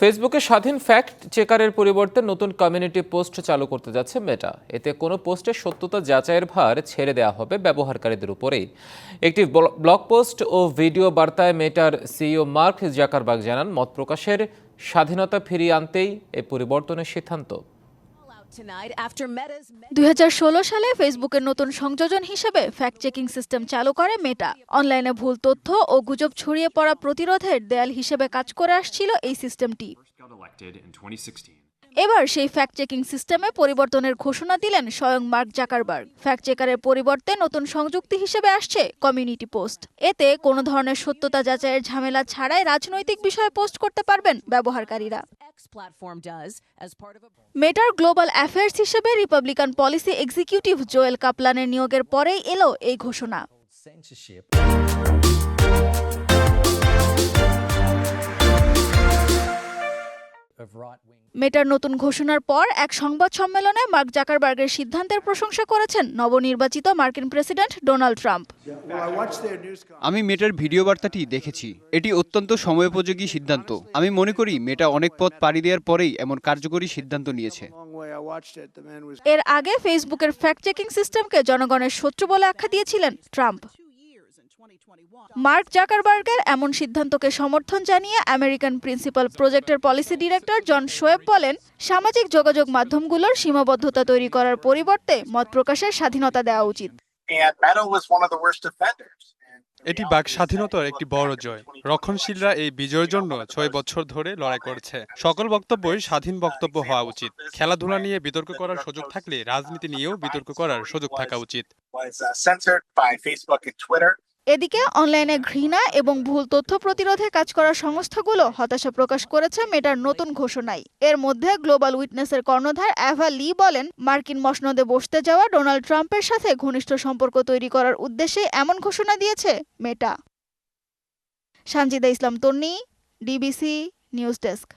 ফেসবুকে স্বাধীন ফ্যাক্ট চেকারের পরিবর্তে নতুন কমিউনিটি পোস্ট চালু করতে যাচ্ছে মেটা এতে কোনো পোস্টের সত্যতা যাচাইয়ের ভার ছেড়ে দেওয়া হবে ব্যবহারকারীদের উপরেই। একটি ব্ল- ব্লগ পোস্ট ও ভিডিও বার্তায় মেটার সিইও মার্ক জাকারবাগ জানান, মত প্রকাশের স্বাধীনতা ফিরিয়ে আনতেই এই পরিবর্তনের সিদ্ধান্ত। দুই হাজার ষোলো সালে ফেসবুকের নতুন সংযোজন হিসেবে ফ্যাক্ট চেকিং সিস্টেম চালু করে মেটা অনলাইনে ভুল তথ্য ও গুজব ছড়িয়ে পড়া প্রতিরোধের দেয়াল হিসেবে কাজ করে আসছিল এই সিস্টেমটি got elected in 2016. এবার সেই ফ্যাক্ট চেকিং সিস্টেমে পরিবর্তনের ঘোষণা দিলেন স্বয়ং মার্ক জাকারবার্গ। ফ্যাক্ট চেকারের পরিবর্তে নতুন সংযুক্তি হিসেবে আসছে কমিউনিটি পোস্ট এতে কোনো ধরনের সত্যতা যাচাইয়ের ঝামেলা ছাড়াই রাজনৈতিক বিষয়ে পোস্ট করতে পারবেন ব্যবহারকারীরা। মেটার গ্লোবাল অ্যাফেয়ার্স হিসেবে রিপাবলিকান পলিসি এক্সিকিউটিভ জোয়েল কাপলানের নিয়োগের পরেই এলো এই ঘোষণা। মেটার নতুন ঘোষণার পর এক সংবাদ সম্মেলনে মার্ক জাকারবার্গের সিদ্ধান্তের প্রশংসা করেছেন নবনির্বাচিত মার্কিন প্রেসিডেন্ট ডোনাল্ড ট্রাম্প। আমি মেটার ভিডিও বার্তাটি দেখেছি। এটি অত্যন্ত সময়োপযোগী সিদ্ধান্ত। আমি মনে করি মেটা অনেক পথ পাড়ি দেওয়ার পরেই এমন কার্যকরী সিদ্ধান্ত নিয়েছে। এর আগে ফেসবুকের ফ্যাক্ট চেকিং সিস্টেমকে জনগণের শত্রু বলে আখ্যা দিয়েছিলেন ট্রাম্প। মার্ক জাকারবার্গের এমন সিদ্ধান্তকে সমর্থন জানিয়ে আমেরিকান প্রিন্সিপাল প্রজেক্টের পলিসি ডিরেক্টর জন শোয়েব বলেন সামাজিক যোগাযোগ মাধ্যমগুলোর সীমাবদ্ধতা তৈরি করার পরিবর্তে মত প্রকাশের স্বাধীনতা দেওয়া উচিত. এটি বাক স্বাধীনতার একটি বড় জয়। রক্ষণশীলরা এই বিজয়ের জন্য ছয় বছর ধরে লড়াই করছে। সকল বক্তব্যই স্বাধীন বক্তব্য হওয়া উচিত। খেলাধুলা নিয়ে বিতর্ক করার সুযোগ থাকলে রাজনীতি নিয়েও বিতর্ক করার সুযোগ থাকা উচিত। এদিকে অনলাইনে ঘৃণা এবং ভুল তথ্য প্রতিরোধে কাজ করা সংস্থাগুলো হতাশা প্রকাশ করেছে মেটার নতুন ঘোষণায়। এর মধ্যে গ্লোবাল উইটনেসের কর্ণধার অ্যাভা লি বলেন, মার্কিন মসনদে বসতে যাওয়া ডোনাল্ড ট্রাম্পের সাথে ঘনিষ্ঠ সম্পর্ক তৈরি করার উদ্দেশ্যে এমন ঘোষণা দিয়েছে Meta. Sanjida Islam Tonni, DBC news desk.